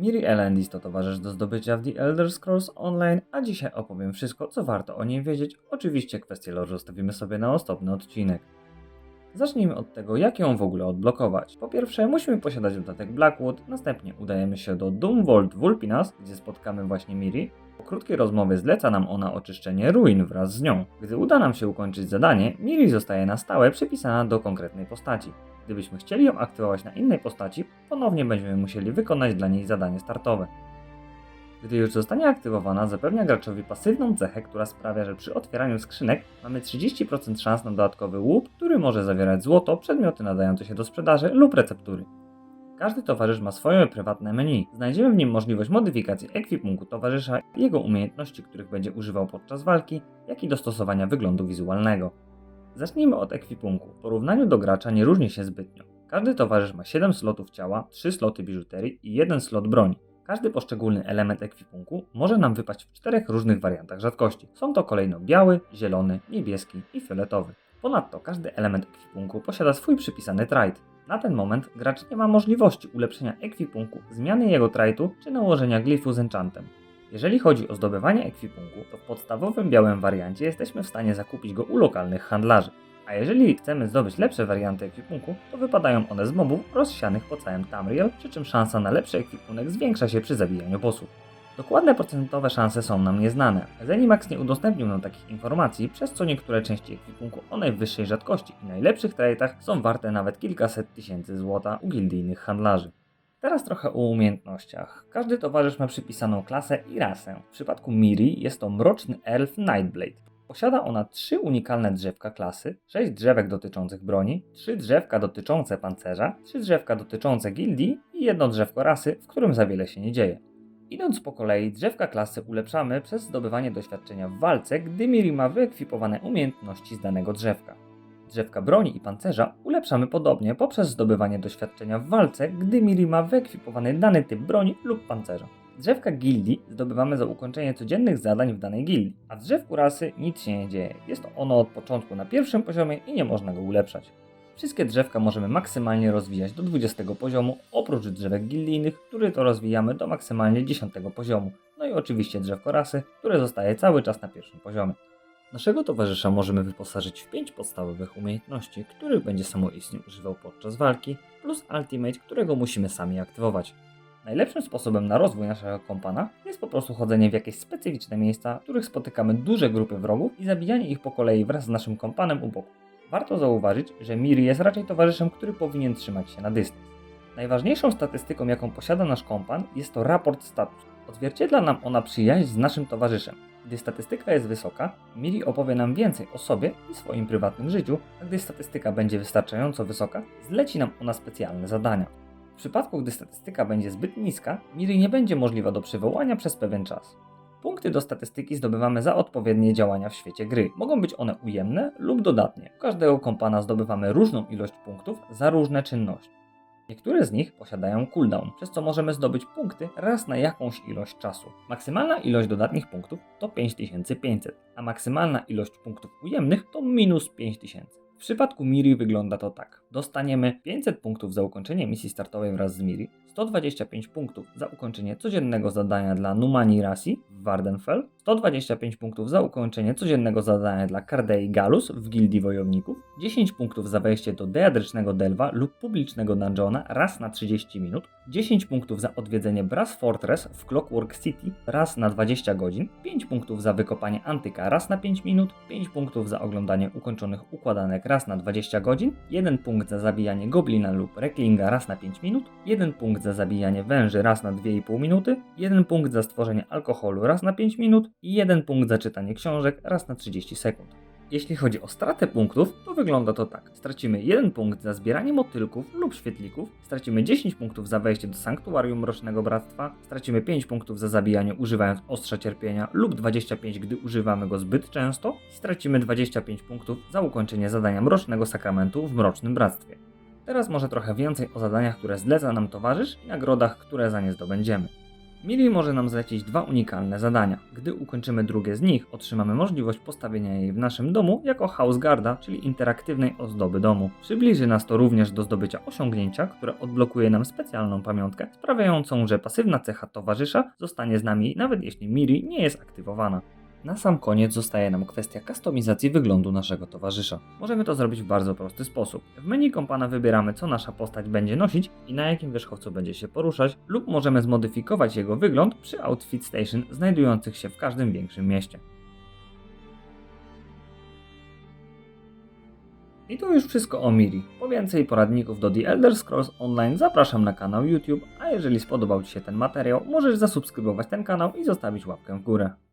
Miri Elendis to towarzysz do zdobycia w The Elder Scrolls Online, a dzisiaj opowiem wszystko, co warto o niej wiedzieć. Oczywiście kwestię lore zostawimy sobie na osobny odcinek. Zacznijmy od tego, jak ją w ogóle odblokować. Po pierwsze, musimy posiadać dodatek Blackwood, następnie udajemy się do Doomvault Vulpinas, gdzie spotkamy właśnie Miri. Po krótkiej rozmowie zleca nam ona oczyszczenie ruin wraz z nią. Gdy uda nam się ukończyć zadanie, Miri zostaje na stałe przypisana do konkretnej postaci. Gdybyśmy chcieli ją aktywować na innej postaci, ponownie będziemy musieli wykonać dla niej zadanie startowe. Gdy już zostanie aktywowana, zapewnia graczowi pasywną cechę, która sprawia, że przy otwieraniu skrzynek mamy 30% szans na dodatkowy łup, który może zawierać złoto, przedmioty nadające się do sprzedaży lub receptury. Każdy towarzysz ma swoje prywatne menu. Znajdziemy w nim możliwość modyfikacji ekwipunku towarzysza, jego umiejętności, których będzie używał podczas walki, jak i dostosowania wyglądu wizualnego. Zacznijmy od ekwipunku. W porównaniu do gracza nie różni się zbytnio. Każdy towarzysz ma 7 slotów ciała, 3 sloty biżuterii i 1 slot broni. Każdy poszczególny element ekwipunku może nam wypaść w czterech różnych wariantach rzadkości. Są to kolejno biały, zielony, niebieski i fioletowy. Ponadto każdy element ekwipunku posiada swój przypisany trait. Na ten moment gracz nie ma możliwości ulepszenia ekwipunku, zmiany jego traitu czy nałożenia glifu z enchantem. Jeżeli chodzi o zdobywanie ekwipunku, to w podstawowym białym wariancie jesteśmy w stanie zakupić go u lokalnych handlarzy. A jeżeli chcemy zdobyć lepsze warianty ekwipunku, to wypadają one z mobów rozsianych po całym Tamriel, przy czym szansa na lepszy ekwipunek zwiększa się przy zabijaniu bossów. Dokładne procentowe szanse są nam nieznane. Zenimax nie udostępnił nam takich informacji, przez co niektóre części ekwipunku o najwyższej rzadkości i najlepszych traitach są warte nawet kilkaset tysięcy złota u gildyjnych handlarzy. Teraz trochę o umiejętnościach. Każdy towarzysz ma przypisaną klasę i rasę. W przypadku Miri jest to mroczny elf Nightblade. Posiada ona trzy unikalne drzewka klasy, sześć drzewek dotyczących broni, trzy drzewka dotyczące pancerza, trzy drzewka dotyczące gildii i jedno drzewko rasy, w którym za wiele się nie dzieje. Idąc po kolei, drzewka klasy ulepszamy przez zdobywanie doświadczenia w walce, gdy Miri ma wyekwipowane umiejętności z danego drzewka. Drzewka broni i pancerza ulepszamy podobnie poprzez zdobywanie doświadczenia w walce, gdy Miri ma wyekwipowany dany typ broni lub pancerza. Drzewka gildii zdobywamy za ukończenie codziennych zadań w danej gildii, a w drzewku rasy nic się nie dzieje. Jest ono od początku na pierwszym poziomie i nie można go ulepszać. Wszystkie drzewka możemy maksymalnie rozwijać do 20 poziomu, oprócz drzewek gildijnych, które to rozwijamy do maksymalnie 10 poziomu. No i oczywiście drzewko rasy, które zostaje cały czas na pierwszym poziomie. Naszego towarzysza możemy wyposażyć w 5 podstawowych umiejętności, których będzie samoistnie używał podczas walki, plus ultimate, którego musimy sami aktywować. Najlepszym sposobem na rozwój naszego kompana jest po prostu chodzenie w jakieś specyficzne miejsca, w których spotykamy duże grupy wrogów i zabijanie ich po kolei wraz z naszym kompanem u boku. Warto zauważyć, że Miri jest raczej towarzyszem, który powinien trzymać się na dystans. Najważniejszą statystyką, jaką posiada nasz kompan, jest to raport status. Odzwierciedla nam ona przyjaźń z naszym towarzyszem. Gdy statystyka jest wysoka, Miri opowie nam więcej o sobie i swoim prywatnym życiu, a gdy statystyka będzie wystarczająco wysoka, zleci nam ona specjalne zadania. W przypadku, gdy statystyka będzie zbyt niska, Miri nie będzie możliwa do przywołania przez pewien czas. Punkty do statystyki zdobywamy za odpowiednie działania w świecie gry. Mogą być one ujemne lub dodatnie. U każdego kompana zdobywamy różną ilość punktów za różne czynności. Niektóre z nich posiadają cooldown, przez co możemy zdobyć punkty raz na jakąś ilość czasu. Maksymalna ilość dodatnich punktów to 5500, a maksymalna ilość punktów ujemnych to minus 5000. W przypadku Miri wygląda to tak. Dostaniemy 500 punktów za ukończenie misji startowej wraz z Miri, 125 punktów za ukończenie codziennego zadania dla Numani Rasi w Wardenfell, 125 punktów za ukończenie codziennego zadania dla Kardei Galus w Gildii Wojowników, 10 punktów za wejście do Deadrycznego Delwa lub publicznego dungeona raz na 30 minut, 10 punktów za odwiedzenie Brass Fortress w Clockwork City raz na 20 godzin, 5 punktów za wykopanie antyka raz na 5 minut, 5 punktów za oglądanie ukończonych układanek raz na 20 godzin, 1 punkt za zabijanie goblina lub reklinga raz na 5 minut, 1 punkt za zabijanie węży raz na 2,5 minuty, 1 punkt za stworzenie alkoholu raz na 5 minut i 1 punkt za czytanie książek raz na 30 sekund. Jeśli chodzi o stratę punktów, to wygląda to tak. Stracimy 1 punkt za zbieranie motylków lub świetlików, stracimy 10 punktów za wejście do Sanktuarium Mrocznego Bractwa, stracimy 5 punktów za zabijanie używając ostrza cierpienia lub 25, gdy używamy go zbyt często, i stracimy 25 punktów za ukończenie zadania Mrocznego Sakramentu w Mrocznym Bractwie. Teraz może trochę więcej o zadaniach, które zleca nam towarzysz i nagrodach, które za nie zdobędziemy. Mili może nam zlecić dwa unikalne zadania. Gdy ukończymy drugie z nich, otrzymamy możliwość postawienia jej w naszym domu jako house guarda, czyli interaktywnej ozdoby domu. Przybliży nas to również do zdobycia osiągnięcia, które odblokuje nam specjalną pamiątkę, sprawiającą, że pasywna cecha towarzysza zostanie z nami nawet jeśli Miri nie jest aktywowana. Na sam koniec zostaje nam kwestia kustomizacji wyglądu naszego towarzysza. Możemy to zrobić w bardzo prosty sposób. W menu kompana wybieramy, co nasza postać będzie nosić i na jakim wierzchowcu będzie się poruszać, lub możemy zmodyfikować jego wygląd przy Outfit Station znajdujących się w każdym większym mieście. I to już wszystko o Miri. Po więcej poradników do The Elder Scrolls Online zapraszam na kanał YouTube, a jeżeli spodobał Ci się ten materiał, możesz zasubskrybować ten kanał i zostawić łapkę w górę.